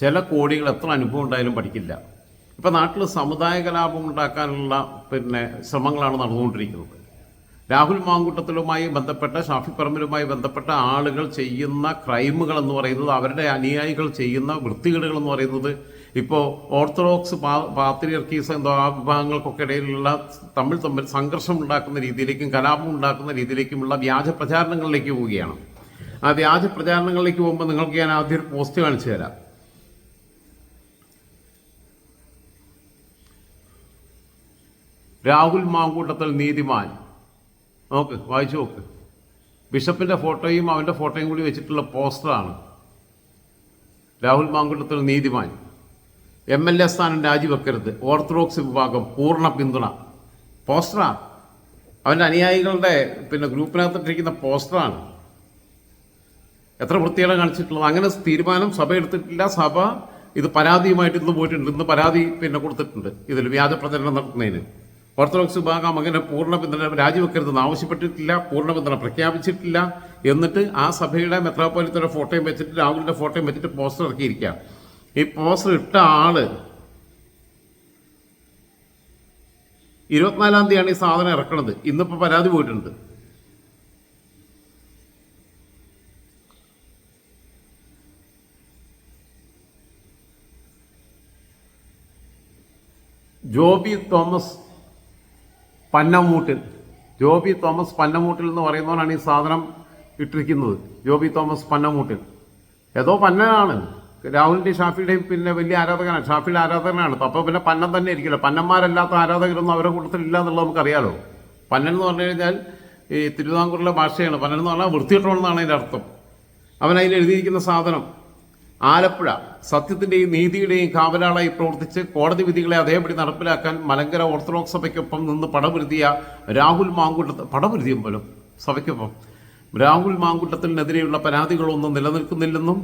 ചില കോടികൾ എത്ര അനുഭവം ഉണ്ടായാലും പഠിക്കില്ല. ഇപ്പം നാട്ടിൽ സമുദായ കലാപം ഉണ്ടാക്കാനുള്ള പിന്നെ ശ്രമങ്ങളാണ് നടന്നുകൊണ്ടിരിക്കുന്നത്. രാഹുൽ മാങ്കൂട്ടത്തിലുമായി ബന്ധപ്പെട്ട ഷാഫി പറമ്പിലുമായി ബന്ധപ്പെട്ട ആളുകൾ ചെയ്യുന്ന ക്രൈമുകൾ എന്ന് പറയുന്നത് അവരുടെ അനുയായികൾ ചെയ്യുന്ന വൃത്തികേടുകൾ എന്ന് പറയുന്നത് ഇപ്പോൾ ഓർത്തഡോക്സ് പാത്രിയർക്കീസ് എന്തോ ആ വിഭാഗങ്ങൾക്കൊക്കെ ഇടയിലുള്ള തമ്മിൽ തമ്മിൽ സംഘർഷം ഉണ്ടാക്കുന്ന രീതിയിലേക്കും കലാപം ഉണ്ടാക്കുന്ന രീതിയിലേക്കുമുള്ള വ്യാജ പ്രചാരണങ്ങളിലേക്ക് പോവുകയാണ്. ആ വ്യാജ പ്രചാരണങ്ങളിലേക്ക് പോകുമ്പോൾ നിങ്ങൾക്ക് ഞാൻ ആദ്യം ഒരു പോസ്റ്റ് കാണിച്ചു തരാം. രാഹുൽ മാങ്കൂട്ടത്തിൽ നീതിമാൻ. നോക്ക് വായിച്ചു നോക്ക്. ബിഷപ്പിന്റെ ഫോട്ടോയും അവന്റെ ഫോട്ടോയും കൂടി വെച്ചിട്ടുള്ള പോസ്റ്ററാണ് രാഹുൽ മാങ്കൂട്ടത്തിൽ നീതിമാൻ. എം എൽ എ സ്ഥാനം രാജിവെക്കരുത്. ഓർത്തഡോക്സ് വിഭാഗം പൂർണ പിന്തുണ. പോസ്റ്ററാ. അവന്റെ അനുയായികളുടെ പിന്നെ ഗ്രൂപ്പിനകത്തിട്ടിരിക്കുന്ന പോസ്റ്ററാണ്. എത്ര വൃത്തികളെ കാണിച്ചിട്ടുള്ളത്. അങ്ങനെ തീരുമാനം സഭ എടുത്തിട്ടില്ല സഭ ഇത് പരാതിയുമായിട്ട് ഇന്ന് പോയിട്ടുണ്ട്. ഇന്ന് പരാതി പിന്നെ കൊടുത്തിട്ടുണ്ട്. ഇതിൽ വ്യാജ പ്രചരണം നടത്തുന്നതിന്. ഓർത്തഡോക്സ് വിഭാഗം അങ്ങനെ പൂർണ പിന്തുണ രാജിവെക്കരുതെന്ന് ആവശ്യപ്പെട്ടിട്ടില്ല പൂർണ പിന്തുണ പ്രഖ്യാപിച്ചിട്ടില്ല എന്നിട്ട് ആ സഭയുടെ മെത്രാപോലിത്തയുടെ ഫോട്ടോയും വെച്ചിട്ട് രാഹുലിന്റെ ഫോട്ടോയും വെച്ചിട്ട് പോസ്റ്റർ ഇറക്കിയിരിക്കുക ഈ പോസ്റ്റർ ഇട്ട ആൾ ഇരുപത്തിനാലാം തീയതിയാണ് ഈ സാധനം ഇറക്കണത്. ഇന്നിപ്പോ പരാതി പോയിട്ടുണ്ട്. ജോബി തോമസ് പന്നമൂട്ടിൽ. ജോബി തോമസ് പന്നമൂട്ടിൽ എന്ന് പറയുന്നവനാണ് ഈ സാധനം ഇട്ടിരിക്കുന്നത്. ജോബി തോമസ് പന്നമൂട്ടിൽ. ഏതോ പന്നനാണ്. രാഹുലിന്റെയും ഷാഫിയുടെയും പിന്നെ വലിയ ആരാധകനാണ്. ഷാഫിയുടെ ആരാധകനാണ് അപ്പോൾ പിന്നെ പന്നം തന്നെ ഇരിക്കില്ല പന്നന്മാരല്ലാത്ത ആരാധകരൊന്നും അവരുടെ കൂട്ടത്തിൽ ഇല്ല എന്നുള്ളത് നമുക്കറിയാലോ. പന്നൻ എന്ന് പറഞ്ഞു കഴിഞ്ഞാൽ ഈ തിരുവിതാംകൂറിലെ ഭാഷയാണ്. പന്നൻ എന്ന് പറഞ്ഞാൽ വൃത്തിയിട്ടോളെന്നാണ് അതിന്റെ അർത്ഥം. അവൻ അതിൽ എഴുതിയിരിക്കുന്ന സാധനം. ആലപ്പുഴ സത്യത്തിന്റെയും നീതിയുടെയും കാവലാളായി പ്രവർത്തിച്ച് കോടതി വിധികളെ അതേപടി നടപ്പിലാക്കാൻ മലങ്കര ഓർത്തഡോക്സ് സഭയ്ക്കൊപ്പം നിന്ന് പടപൊരുതിയ രാഹുൽ മാങ്കുട്ടത്ത് പടപൊരുതിയും പോലും സഭയ്ക്കൊപ്പം. രാഹുൽ മാങ്കുട്ടത്തിനെതിരെയുള്ള പരാതികളൊന്നും നിലനിൽക്കുന്നില്ലെന്നും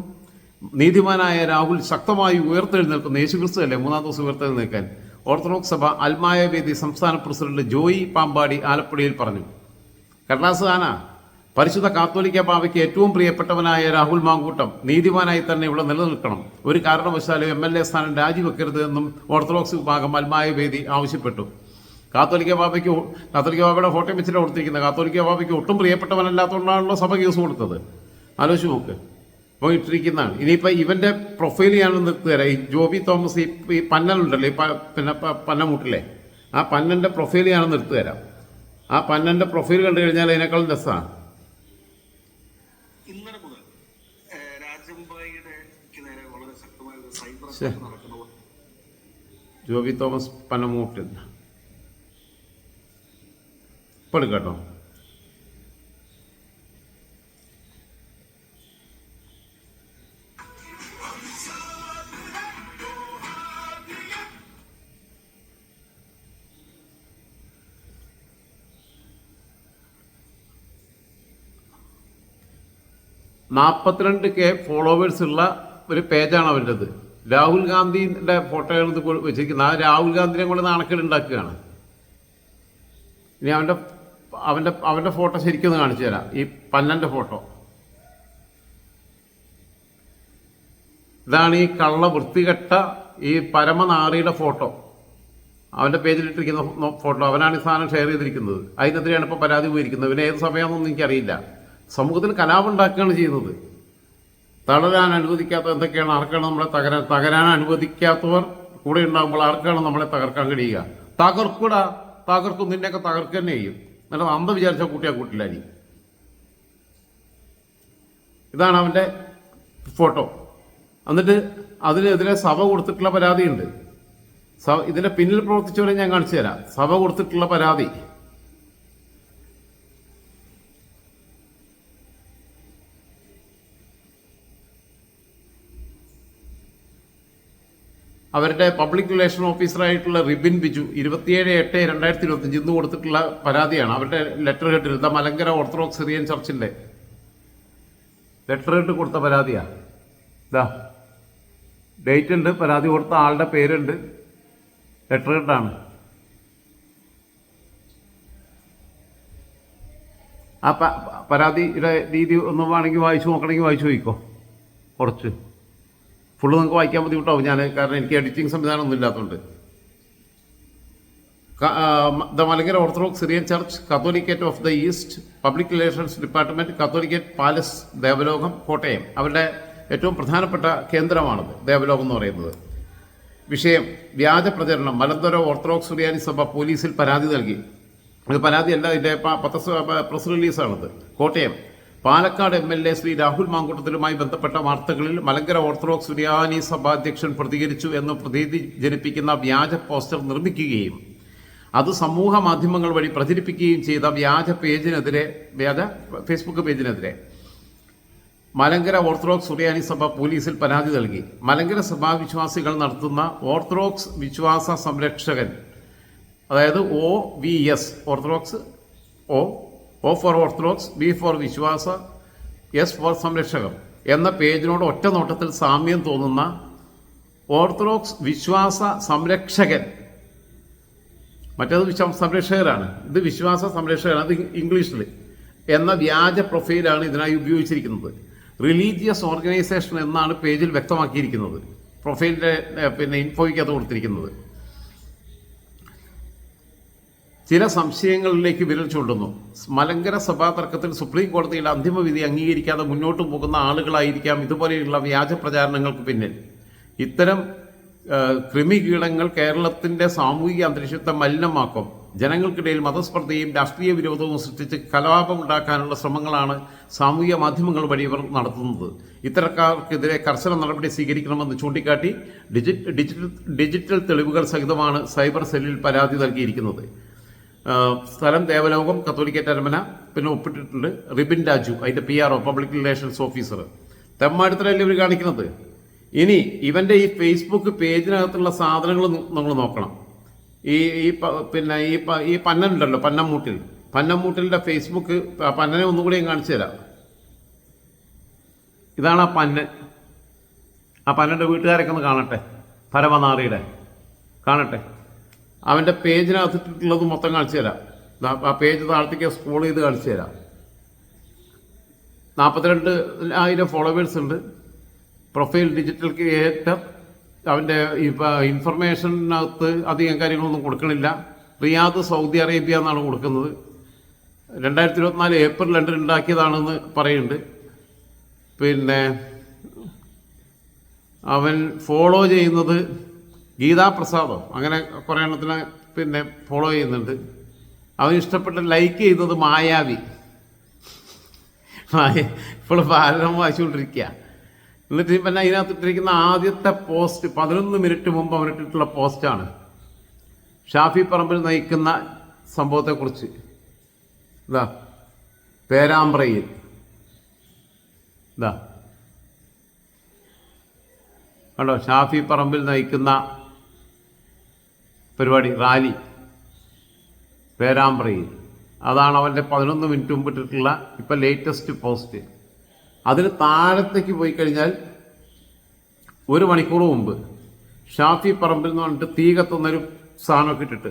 നീതിമാനായ രാഹുൽ ശക്തമായി ഉയർത്തെഴുന്നേൽക്കുന്ന. യേശുക്രിസ്തു അല്ലേ മൂന്നാം ദിവസം ഉയർത്തെഴുന്നേൽക്കാൻ? ഓർത്തഡോക്സ് സഭ അൽമായ വേദി സംസ്ഥാന പ്രസിഡന്റ് ജോയി പാമ്പാടി ആലപ്പുഴയിൽ പറഞ്ഞു. കടലാസ് പരിശുദ്ധ കാത്തോലിക്ക ബാവയ്ക്ക് ഏറ്റവും പ്രിയപ്പെട്ടവനായ രാഹുൽ മാങ്കൂട്ടം നീതിമാനായി തന്നെ ഇവിടെ നിലനിൽക്കണം. ഒരു കാരണവശാലും എം എൽ എ സ്ഥാനം രാജിവെക്കരുത് എന്നും ഓർത്തഡോക്സ് വിഭാഗം അൽമായ വേദി ആവശ്യപ്പെട്ടു. കാത്തോലിക്ക ബാബയ്ക്ക് കാത്തോലിക്ക ബാബയുടെ ഫോട്ടോ വെച്ചിട്ട് കൊടുത്തിരിക്കുന്നത്. കാത്തോലിക്ക ബാബയ്ക്ക് ഒട്ടും പ്രിയപ്പെട്ടവനല്ലാത്തതുകൊണ്ടാണല്ലോ സഭ കേസ് കൊടുത്തത്. ആലോചിച്ച് നോക്ക്. അപ്പോൾ ഇട്ടിരിക്കുന്നതാണ്. ഇനിയിപ്പോൾ ഇവന്റെ പ്രൊഫൈൽ ഞാൻ നിർത്തി തരാം ഈ ജോബി തോമസ് ഈ ഈ പന്നലുണ്ടല്ലോ ഈ പിന്നെ പന്നമുട്ടില്ലേ? പന്നമുട്ടിലെ ആ പന്നന്റെ പ്രൊഫൈൽ ഞാൻ നിർത്തി തരാം ആ പന്നന്റെ പ്രൊഫൈൽ കണ്ടു കഴിഞ്ഞാൽ അതിനേക്കാളും രസമാണ് ജോബി തോമസ് പനമൂട്ടിൽ ഇപ്പോൾ എടുക്കാട്ടോ നാൽപ്പത്തിരണ്ട് കെ ഫോളോവേഴ്സ് ഉള്ള ഒരു പേജാണ് അവന്റെത് രാഹുൽ ഗാന്ധിയുടെ ഫോട്ടോ ഇത് വെച്ചിരിക്കുന്ന ആ രാഹുൽ ഗാന്ധിനെ കൊണ്ട് നാണക്കേട് ഉണ്ടാക്കുകയാണ്. ഇനി അവന്റെ അവന്റെ അവന്റെ ഫോട്ടോ ശരിക്കൊന്ന് കാണിച്ചു തരാം. ഈ പന്നന്റെ ഫോട്ടോ. ഇതാണ് ഈ കള്ള വൃത്തികെട്ട ഈ പരമനാറിയുടെ ഫോട്ടോ. അവന്റെ പേജിലിട്ടിരിക്കുന്ന ഫോട്ടോ. അവനാണ് ഈ സാധനം ഷെയർ ചെയ്തിരിക്കുന്നത്. അതിനെതിരെയാണ് ഇപ്പോൾ പരാതി പോയിരിക്കുന്നത്. പിന്നെ ഏത് സമയമാണെന്നൊന്നും എനിക്കറിയില്ല. സമൂഹത്തിൽ കലാപം ഉണ്ടാക്കുകയാണ് ചെയ്യുന്നത്. തളരാൻ അനുവദിക്കാത്ത എന്തൊക്കെയാണ് ആർക്കാണ് നമ്മളെ തകരാൻ തകരാൻ അനുവദിക്കാത്തവർ കൂടെ ഉണ്ടാകുമ്പോൾ ആർക്കാണ് നമ്മളെ തകർക്കാൻ കഴിയുക? തകർക്കൂടാ. തകർക്കും. നിന്നെയൊക്കെ തകർക്കുക ചെയ്യും. നല്ല അന്ത വിചാരിച്ച കൂട്ടിയാ കൂട്ടില്ല ഇതാണ് അവന്റെ ഫോട്ടോ. എന്നിട്ട് അതിനെതിരെ സഭ കൊടുത്തിട്ടുള്ള പരാതിയുണ്ട്. സഭ ഇതിന്റെ പിന്നിൽ പ്രവർത്തിച്ചവരെ ഞാൻ കാണിച്ചു തരാം. സഭ കൊടുത്തിട്ടുള്ള പരാതി. അവരുടെ പബ്ലിക് റിലേഷൻ ഓഫീസറായിട്ടുള്ള റിബിൻ ബിജു ഇരുപത്തിയേഴ് എട്ട് രണ്ടായിരത്തി ഇരുപത്തഞ്ച് ഇന്ന് കൊടുത്തിട്ടുള്ള പരാതിയാണ്. അവരുടെ ലെറ്റർ ഹെഡിൽ ദ മലങ്കര ഓർത്തഡോക്സ് സിറിയൻ ചർച്ചിന്റെ ലെറ്റർ ഹെഡ് കൊടുത്ത പരാതിയാ. ഇതാ ഡേറ്റ് ഉണ്ട് പരാതി കൊടുത്ത ആളുടെ പേരുണ്ട്. ലെറ്റർ ഹെഡാണ് ആ പരാതിയുടെ രീതി ഒന്ന് വേണമെങ്കിൽ വായിച്ചു നോക്കണമെങ്കിൽ വായിച്ചു നോക്കിക്കോ കുറച്ച്. ഫുള്ള് നിങ്ങൾക്ക് വായിക്കാൻ ബുദ്ധിമുട്ടാവും. ഞാൻ കാരണം എനിക്ക് എഡിറ്റിംഗ് സംവിധാനമൊന്നും ഇല്ലാത്തതുകൊണ്ട്. The Malankara Orthodox Syrian Church Catholicate of the East public relations department Catholicate Palace Devalokam Kottayam. അവരുടെ ഏറ്റവും പ്രധാനപ്പെട്ട കേന്ദ്രമാണത് ദേവലോകം എന്ന് പറയുന്നത്. വിഷയം വ്യാജ പ്രചരണം. മലന്തര ഓർത്തഡോക്സ് സുറിയാനി സഭ പോലീസിൽ പരാതി നൽകി. അത് പരാതിയല്ല ഇതിന്റെ പത്ര press റിലീസാണത്. Kottayam. Palakkad M L A Shri Rahul മാങ്കൂട്ടത്തിലുമായി ബന്ധപ്പെട്ട വാർത്തകളിൽ മലങ്കര ഓർത്തഡോക്സ് സുറിയാനി സഭാധ്യക്ഷൻ പ്രതികരിച്ചു എന്ന് പ്രതീതി ജനിപ്പിക്കുന്ന വ്യാജ പോസ്റ്റർ നിർമ്മിക്കുകയും അത് സമൂഹ മാധ്യമങ്ങൾ വഴി പ്രചരിപ്പിക്കുകയും ചെയ്ത വ്യാജ പേജിനെതിരെ വ്യാജ ഫേസ്ബുക്ക് പേജിനെതിരെ മലങ്കര ഓർത്തഡോക്സ് സുറിയാനി സഭ പോലീസിൽ പരാതി നൽകി. മലങ്കര സഭാ വിശ്വാസികൾ നടത്തുന്ന ഓർത്തഡോക്സ് വിശ്വാസ സംരക്ഷകൻ അതായത് O V S Orthodox O O for Orthodox B for വിശ്വാസ എസ് ഫോർ സംരക്ഷകർ എന്ന പേജിനോട് ഒറ്റ നോട്ടത്തിൽ സാമ്യം തോന്നുന്ന ഓർത്തഡോക്സ് വിശ്വാസ സംരക്ഷകൻ. മറ്റേത് വിശ്വാസ സംരക്ഷകരാണ്. ഇത് വിശ്വാസ സംരക്ഷകരാണ്. അത് ഇംഗ്ലീഷിൽ എന്ന വ്യാജ പ്രൊഫൈലാണ് ഇതിനായി ഉപയോഗിച്ചിരിക്കുന്നത്. റിലീജിയസ് ഓർഗനൈസേഷൻ എന്നാണ് പേജിൽ വ്യക്തമാക്കിയിരിക്കുന്നത്. പ്രൊഫൈലിന്റെ പിന്നെ പിന്നെ ഇൻഫോയ്ക്കകത്ത് കൊടുത്തിരിക്കുന്നത്. ചില സംശയങ്ങളിലേക്ക് വിരൽ ചൂണ്ടുന്നു. മലങ്കര സഭാ തർക്കത്തിൽ സുപ്രീം കോടതിയുടെ അന്തിമ വിധി അംഗീകരിക്കാതെ മുന്നോട്ട് പോകുന്ന ആളുകളായിരിക്കാം ഇതുപോലെയുള്ള വ്യാജ പ്രചാരണങ്ങൾക്ക് പിന്നിൽ. ഇത്തരം കൃമികീടങ്ങൾ കേരളത്തിന്റെ സാമൂഹിക അന്തരീക്ഷത്തെ മലിനമാക്കും. ജനങ്ങൾക്കിടയിൽ മതസ്പർദ്ധയും രാഷ്ട്രീയ വിരോധവും സൃഷ്ടിച്ച് കലാപം ഉണ്ടാക്കാനുള്ള ശ്രമങ്ങളാണ് സാമൂഹിക മാധ്യമങ്ങൾ വഴി ഇവർ നടത്തുന്നത്. ഇത്തരക്കാർക്കെതിരെ കർശന നടപടി സ്വീകരിക്കണമെന്ന് ചൂണ്ടിക്കാട്ടി ഡിജി ഡിജിറ്റൽ ഡിജിറ്റൽ തെളിവുകൾ സഹിതമാണ് സൈബർ സെല്ലിൽ പരാതി നൽകിയിരിക്കുന്നത്. സ്ഥലം ദേവലോകം കത്തോലിക്കറ്റ് അരമന പിന്നെ ഒപ്പിട്ടിട്ടുണ്ട് റിബിൻ രാജു അതിന്റെ P R O public relations officer തെമ്മാടുത്തലല്ലേ ഇവർ കാണിക്കുന്നത്? ഇനി ഇവന്റെ ഈ ഫേസ്ബുക്ക് പേജിനകത്തുള്ള സാധനങ്ങൾ നമ്മൾ നോക്കണം. ഈ ഈ പിന്നെ ഈ ഈ പന്നനുണ്ടല്ലോ പന്നമ്മൂട്ടിൽ പന്നമ്മൂട്ടിലിന്റെ ഫേസ്ബുക്ക് പന്നനെ ഒന്നുകൂടി ഞാൻ കാണിച്ചു തരാം. ഇതാണ് ആ പന്നൻ. ആ പന്നന്റെ വീട്ടുകാരൊക്കെ ഒന്ന് കാണട്ടെ പരമനാറിയുടെ. കാണട്ടെ. അവന്റെ പേജിനകത്തിട്ടുള്ളത് മൊത്തം കാണിച്ചു തരാം. ആ പേജ് താഴത്തേക്ക് സ്ക്രോൾ ചെയ്ത് കാണിച്ചു തരാം. നാൽപ്പത്തിരണ്ട് ആയിരം ഫോളോവേഴ്സ് ഉണ്ട്. പ്രൊഫൈൽ ഡിജിറ്റൽ ക്രിയേറ്റർ അവന്റെ ഇൻഫർമേഷനകത്ത് അധികം കാര്യങ്ങളൊന്നും കൊടുക്കണില്ല. റിയാദ് സൗദി അറേബ്യ എന്നാണ് കൊടുക്കുന്നത്. രണ്ടായിരത്തി ഇരുപത്തിനാല് ഏപ്രിൽ രണ്ടിൽ ഉണ്ടാക്കിയതാണെന്ന് പറയുന്നുണ്ട്. പിന്നെ അവൻ ഫോളോ ചെയ്യുന്നത് ഗീതാ പ്രസാദോ അങ്ങനെ കുറേ എണ്ണത്തിന് പിന്നെ ഫോളോ ചെയ്യുന്നുണ്ട്. അവൻ ഇഷ്ടപ്പെട്ട ലൈക്ക് ചെയ്തത് മായാവി. മായ ഇപ്പോൾ ഭാരതം വായിച്ചുകൊണ്ടിരിക്കുക എന്നിട്ട് പിന്നെ അതിനകത്ത് ഇട്ടിരിക്കുന്ന ആദ്യത്തെ പോസ്റ്റ് പതിനൊന്ന് മിനിറ്റ് മുമ്പ് അവൻ ഇട്ടിട്ടുള്ള പോസ്റ്റാണ് ഷാഫി പറമ്പിൽ നയിക്കുന്ന സംഭവത്തെക്കുറിച്ച്. ഇതാ പേരാമ്പ്രയിൽ. ഇതാ. കണ്ടോ ഷാഫി പറമ്പിൽ നയിക്കുന്ന പരിപാടി റാലി പേരാമ്പ്രയിൽ. അതാണ് അവന്റെ പതിനൊന്ന് മിനിറ്റ് മുമ്പ് ഇട്ടിട്ടുള്ള ഇപ്പം ലേറ്റസ്റ്റ് പോസ്റ്റ് അതിന് താഴത്തേക്ക് പോയി കഴിഞ്ഞാൽ ഒരു മണിക്കൂർ മുമ്പ് ഷാഫി പറമ്പിൽ എന്ന് പറഞ്ഞിട്ട് തീ കത്തുന്നൊരു സാധനമൊക്കെ ഇട്ടിട്ട്.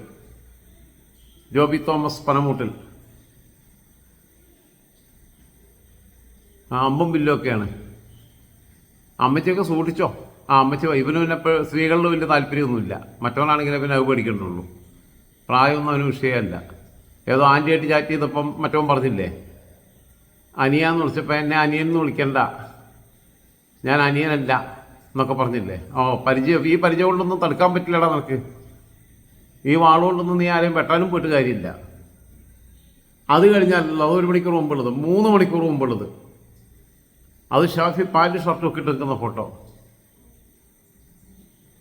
ജോബി തോമസ് പനമൂട്ടിൽ. അമ്പും ബില്ലും ഒക്കെയാണ്. അമ്മച്ചിയൊക്കെ സൂക്ഷിച്ചോ? ആ അമ്മച്ചി ഇവന് പിന്നെ സ്ത്രീകളിൽ വലിയ താല്പര്യമൊന്നുമില്ല. മറ്റവനാണെങ്കിൽ പിന്നെ അത് പേടിക്കണ്ടുള്ളൂ പ്രായമൊന്നും അവന് വിഷയമല്ല. ഏതോ ആന്റിയായിട്ട് ചാറ്റ് ചെയ്തപ്പം മറ്റവൻ പറഞ്ഞില്ലേ? അനിയാന്ന് വിളിച്ചപ്പോൾ എന്നെ അനിയൻ എന്ന് വിളിക്കണ്ട. ഞാൻ അനിയനല്ല എന്നൊക്കെ പറഞ്ഞില്ലേ? ഓ പരിചയം ഈ പരിചയം കൊണ്ടൊന്നും തടുക്കാൻ പറ്റില്ലടാ നിനക്ക്. ഈ വാളുകൊണ്ടൊന്നും നീ ആരെയും വെട്ടാനും പോയിട്ട് കാര്യമില്ല. അത് കഴിഞ്ഞാലല്ലോ അത് ഒരു മണിക്കൂർ മുമ്പുള്ളത് മൂന്ന് മണിക്കൂർ മുമ്പുള്ളത്. അത് ഷാഫി പാന്റ് ഷർട്ടും ഒക്കെ ഇട്ട് നിൽക്കുന്ന ഫോട്ടോ.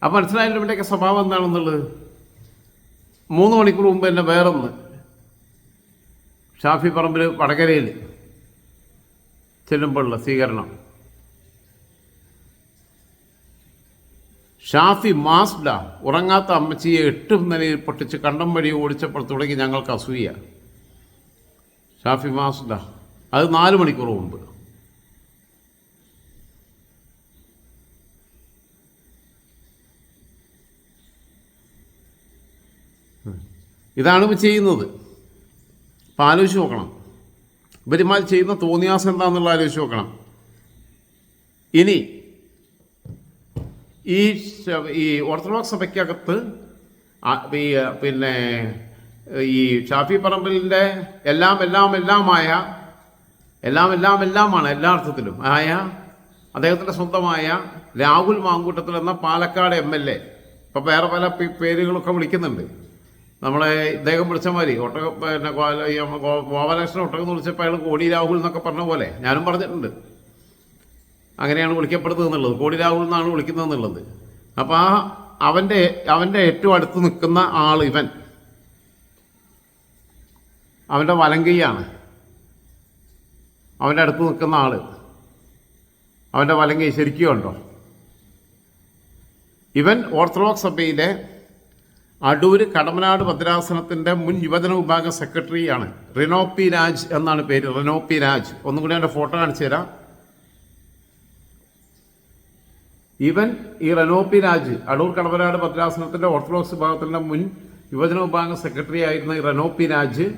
അപ്പം മനസ്സിലായല്ലോ ഇവിടെയൊക്കെ സ്വഭാവം എന്താണെന്നുള്ളത്? മൂന്ന് മണിക്കൂർ മുമ്പ് എന്നെ വേറൊന്ന്. ഷാഫി പറമ്പിൽ വടകരയിൽ ചെല്ലുമ്പോഴുള്ള സ്വീകരണം. ഷാഫി മാസ്ഡ ഉറങ്ങാത്ത അമ്മച്ചിയെ എട്ടും നിലയിൽ പൊട്ടിച്ച് കണ്ടം വഴി ഓടിച്ചപ്പോൾ തുടങ്ങി ഞങ്ങൾക്ക് അസൂയ. ഷാഫി മാസ്ഡ അത് നാല് മണിക്കൂർ മുമ്പ്. ഇതാണ് ചെയ്യുന്നത്. അപ്പം ആലോചിച്ച് നോക്കണം. ഇവരുമാർ ചെയ്യുന്ന തോന്നിയാസം എന്താണെന്നുള്ള ആലോചിച്ച് നോക്കണം. ഇനി ഈ ഈ ഓർത്തഡോക്സ് സഭയ്ക്കകത്ത് ഈ പിന്നെ ഈ ഷാഫി പറമ്പിലിന്റെ എല്ലാം എല്ലാം എല്ലാമായ എല്ലാം എല്ലാം എല്ലാമാണ് എല്ലാ അർത്ഥത്തിലും. ആയ അദ്ദേഹത്തിന്റെ സ്വന്തമായ രാഹുൽ മാങ്കൂട്ടത്തിൽ എന്ന പാലക്കാട് എം എൽ എ. ഇപ്പം വേറെ പല പേരുകളൊക്കെ വിളിക്കുന്നുണ്ട്. നമ്മളെ ഇദ്ദേഹം വിളിച്ച മാതിരി ഒട്ടക പിന്നെ ഗോപാലകൃഷ്ണൻ ഒട്ടകം എന്ന് വിളിച്ചപ്പോൾ അയാൾ കോടി രാഹുൽ എന്നൊക്കെ പറഞ്ഞ പോലെ ഞാനും പറഞ്ഞിട്ടുണ്ട്. അങ്ങനെയാണ് വിളിക്കപ്പെടുന്നത് എന്നുള്ളത്. കോടി രാഹുൽ എന്നാണ് വിളിക്കുന്നത് എന്നുള്ളത്. അപ്പോൾ ആ അവന്റെ അവന്റെ ഏറ്റവും അടുത്ത് നിൽക്കുന്ന ആൾ ഇവൻ. അവന്റെ വലങ്കയ്യാണ്. അവന്റെ അടുത്ത് നിൽക്കുന്ന ആൾ അവന്റെ വലങ്കൈ ശരിക്കും ഉണ്ടോ? ഇവൻ ഓർത്തഡോക്സ് സഭയിലെ അടൂര് കടമനാട് ഭദ്രാസനത്തിന്റെ മുൻ യുവജന വിഭാഗ സെക്രട്ടറിയാണ്. റിനോപ്പി രാജ് എന്നാണ് പേര്. റിനോപ്പി രാജ്. ഒന്നും കൂടി എന്റെ ഫോട്ടോ കാണിച്ചു തരാം. ഇവൻ ഈ റനോപ്പി രാജ് അടൂർ കടമനാട് ഭദ്രാസനത്തിന്റെ ഓർത്തഡോക്സ് വിഭാഗത്തിന്റെ മുൻ യുവജന വിഭാഗ സെക്രട്ടറി ആയിരുന്ന ഈ റനോപ്പി രാജ്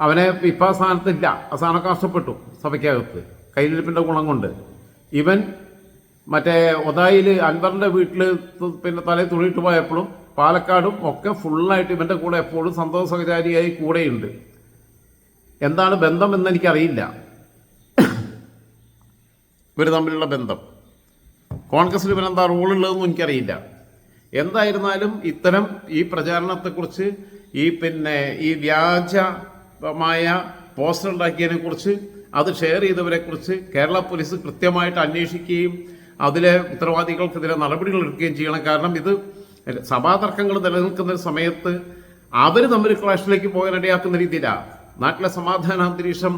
അവനെ ഇപ്പം ആ സ്ഥാനത്തില്ല. ആ സ്ഥാനമൊക്കെ നഷ്ടപ്പെട്ടു സഭയ്ക്കകത്ത്. കയ്യിലിരിപ്പിന്റെ ഗുണം കൊണ്ട്. ഇവൻ മറ്റേ ഒതായിൽ അൻവറിന്റെ വീട്ടിൽ പിന്നെ തലയിൽ തുണിയിട്ട് പോയപ്പോഴും പാലക്കാടും ഒക്കെ ഫുള്ളായിട്ട് ഇവന്റെ കൂടെ എപ്പോഴും സന്തോഷ സഹചാരിയായി കൂടെയുണ്ട്. എന്താണ് ബന്ധം എന്ന് എനിക്കറിയില്ല ഇവർ തമ്മിലുള്ള ബന്ധം. കോൺഗ്രസ്സിൽ ഇവൻ എന്താ റോളുള്ളതെന്നും എനിക്കറിയില്ല. എന്തായിരുന്നാലും ഇത്തരം ഈ പ്രചാരണത്തെക്കുറിച്ച് ഈ പിന്നെ ഈ വ്യാജമായ പോസ്റ്റർ ഉണ്ടാക്കിയതിനെ കുറിച്ച് അത് ഷെയർ ചെയ്തവരെക്കുറിച്ച് കേരള പോലീസ് കൃത്യമായിട്ട് അന്വേഷിക്കുകയും അതിലെ ഉത്തരവാദികൾക്കെതിരെ നടപടികൾ എടുക്കുകയും ചെയ്യണം. കാരണം ഇത് സഭാതർക്കങ്ങൾ നിലനിൽക്കുന്ന സമയത്ത് അവർ തമ്മിൽ ക്ലാഷിലേക്ക് പോകാൻ ഇടയാക്കുന്ന രീതിയിലാണ് നാട്ടിലെ സമാധാന അന്തരീക്ഷം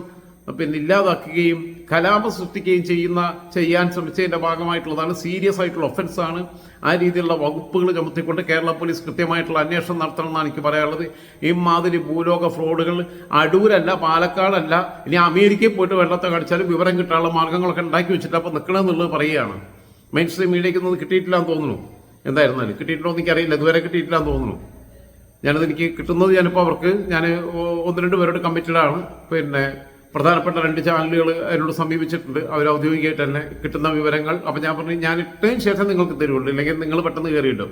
പിന്നെ ഇല്ലാതാക്കുകയും കലാപം സൃഷ്ടിക്കുകയും ചെയ്യുന്ന ചെയ്യാൻ ശ്രമിച്ചതിന്റെ ഭാഗമായിട്ടുള്ളതാണ് സീരിയസ് ആയിട്ടുള്ള ഒഫൻസ് ആണ്. ആ രീതിയിലുള്ള വകുപ്പുകൾ ചുമത്തിക്കൊണ്ട് കേരള പോലീസ് കൃത്യമായിട്ടുള്ള അന്വേഷണം നടത്തണം എന്നാണ് എനിക്ക് പറയാനുള്ളത്. ഇമാതിരി ഭൂലോക ഫ്രോഡുകൾ അടൂരല്ല പാലക്കാടല്ല ഇനി അമേരിക്കയിൽ പോയിട്ട് വെള്ളത്തെ കടിച്ചാലും വിവരം കിട്ടാനുള്ള മാർഗങ്ങളൊക്കെ ഉണ്ടാക്കി വെച്ചിട്ട് അപ്പോൾ നിൽക്കണമെന്നുള്ളത് പറയുകയാണ്. മെയിൻ സ്ട്രീം മീഡിയയ്ക്കൊന്നും കിട്ടിയിട്ടില്ല എന്ന് തോന്നുന്നു. എന്തായിരുന്നാലും കിട്ടിയിട്ടുണ്ടോ എന്ന് എനിക്കറിയില്ല. ഇതുവരെ കിട്ടിയിട്ടില്ല എന്ന് തോന്നുന്നു. ഞാനത് എനിക്ക് കിട്ടുന്നത് ഞാനിപ്പോൾ അവർക്ക് ഞാൻ ഒന്ന് രണ്ട് പേരോട് കമ്മിറ്റഡാണ് പിന്നെ പ്രധാനപ്പെട്ട രണ്ട് ചാനലുകൾ അതിനോട് സമീപിച്ചിട്ടുണ്ട്. അവർ ഔദ്യോഗികമായിട്ട് തന്നെ കിട്ടുന്ന വിവരങ്ങൾ. അപ്പം ഞാൻ പറഞ്ഞു ഞാൻ ഇട്ടതിന് ശേഷം നിങ്ങൾക്ക് തരുള്ളൂ. ഇല്ലെങ്കിൽ നിങ്ങൾ പെട്ടെന്ന് കയറിയിട്ടും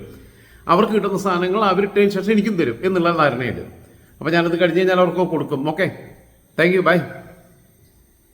അവർക്ക് കിട്ടുന്ന സാധനങ്ങൾ അവരിട്ടതിന് ശേഷം എനിക്കും തരും എന്നുള്ള ധാരണയിൽ അപ്പം ഞാനത് കഴിഞ്ഞ് കഴിഞ്ഞാൽ അവർക്ക് കൊടുക്കും. Okay thank you by